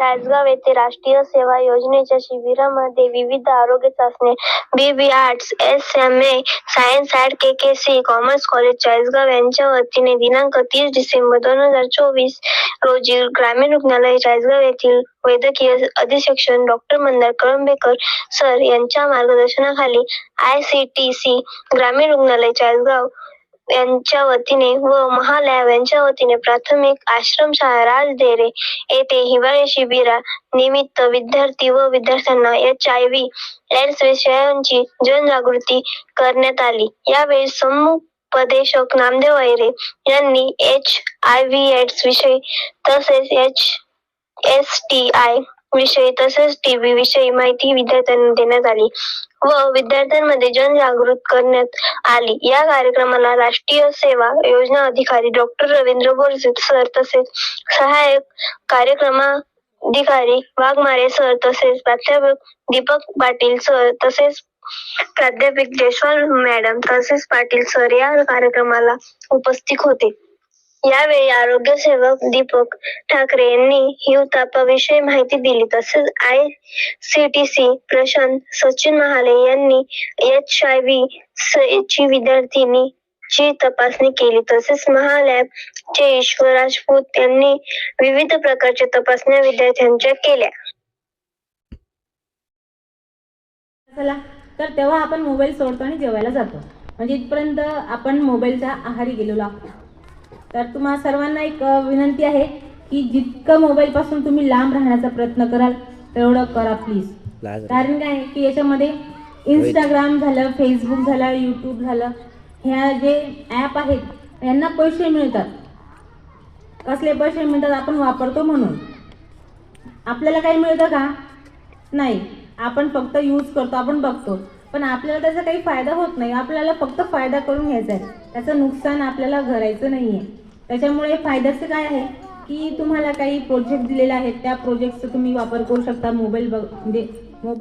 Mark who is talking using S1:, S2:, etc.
S1: चाळीसगाव येथे राष्ट्रीय सेवा योजनेच्या शिबिरामध्ये विविध आरोग्य चाचण्या BB arts S M A science at K K C commerce college Chalisgaon यांच्या वतीने दिनांक तीस डिसेंबर दोन हजार चोवीस रोजी ग्रामीण रुग्णालय चाळीसगाव येथील वैद्यकीय अधिशिक्षण डॉक्टर मंदार कळंबेकर सर यांच्या मार्गदर्शनाखाली आय सी टी सी ग्रामीण रुग्णालय चाळीसगाव यांच्या वतीने व महालॅब यांच्या वतीने प्राथमिक आश्रमशाळा राजदेरे येथे हिवाळी शिबिरा निमित्त विद्यार्थी व विद्यार्थ्यांना एच आय व्ही एड्स विषयांची जनजागृती करण्यात आली. यावेळी समुपदेशक नामदेव ऐरे यांनी एच आय व्ही एड्स विषयी तसेच एच एस टी आय विषयी तसेच टीव्ही विषयी माहिती विद्यार्थ्यांना देण्यात आली व विद्यार्थ्यांमध्ये जनजागृत करण्यात आली. या कार्यक्रमाला राष्ट्रीय सेवा योजना अधिकारी डॉक्टर रवींद्र बोरसे सर तसेच सहाय्यक कार्यक्रमाधिकारी वाघमारे सर तसेच प्राध्यापक दीपक पाटील सर तसेच प्राध्यापक जयस्वाल मॅडम तसेच पाटील सर या कार्यक्रमाला उपस्थित होते. यावेळी आरोग्य सेवक दीपक ठाकरे यांनी हिवतापाविषयी माहिती दिली. तसेच I C T C Prashant Sachin Mahale यांनी एच आय व्ही ची विद्यार्थिनी ची तपासणी केली. तसेच महालॅब चे ईश्वर राजपूत यांनी विविध प्रकारच्या तपासण्या विद्यार्थ्यांच्या केल्या.
S2: चला तर तेव्हा आपण मोबाईल सोडतो आणि जेवायला जातो. म्हणजे इथपर्यंत आपण मोबाईलच्या आहारी गेलेलो आहोत. तर तुम्हा सर्वांना एक विनंती आहे की जितकं मोबाईलपासून तुम्ही लांब राहण्याचा प्रयत्न कराल तेवढं करा प्लीज
S3: लाज
S2: कारण काय आहे की याच्यामध्ये इंस्टाग्राम झालं फेसबुक झालं यूट्यूब झालं ह्या जे ॲप आहेत यांना पैसे मिळतात. कसले पैसे मिळतात आपण वापरतो म्हणून. आपल्याला काही मिळतं का? नाही. आपण फक्त यूज करतो आपण बघतो. पण आपल्याला त्याचा काही फायदा होत नाही. आपल्याला फक्त फायदा करून घ्यायचा आहे. त्याचं नुकसान आपल्याला घरायचं नाही आहे त्याच्यामुळे फायद्याचं काय आहे? की तुम्हाला काही प्रोजेक्ट दिलेले आहेत. त्या प्रोजेक्टचा तुम्ही वापर करू शकता. मोबाईल बघ म्हणजे